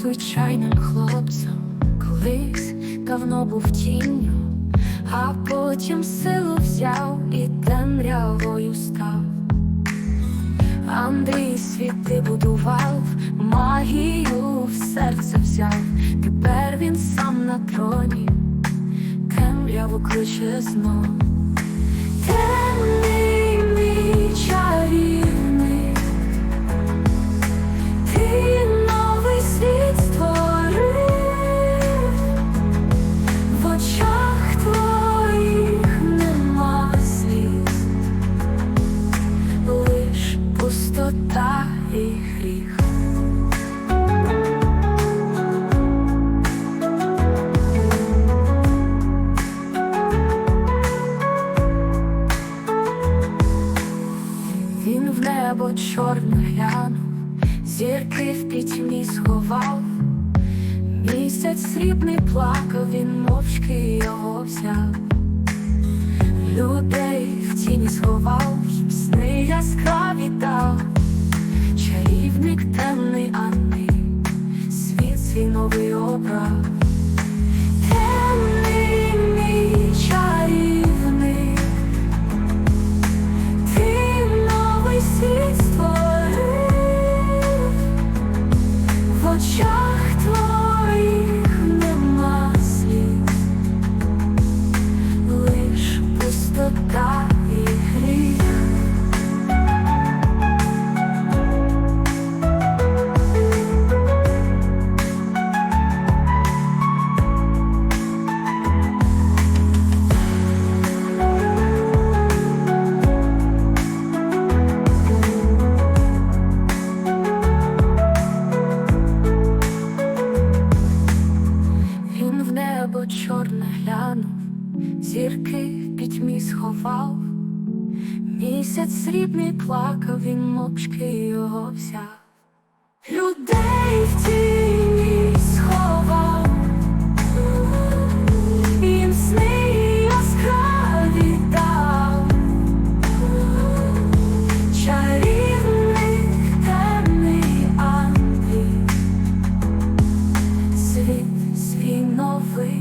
звичайним хлопцем, колись давно був тінню, а потім силу взяв і темрявою став. Андрій світи будував, магію в серце взяв, тепер він сам на троні, темряву кличе знов. Темний мій чарівник, пустота і гріх. Він в небо чорне глянув, зірки в пітьмі сховав, місяць срібний плакав, він мовчки його взяв, людей в тіні сховав, сни яскраві в очах глянув, зірки в пітьмі сховав, місяць срібний плакав, він мовчки його взяв, людей в тіні сховав, їм сни яскраві дав, темний ангел. Світ свій новий.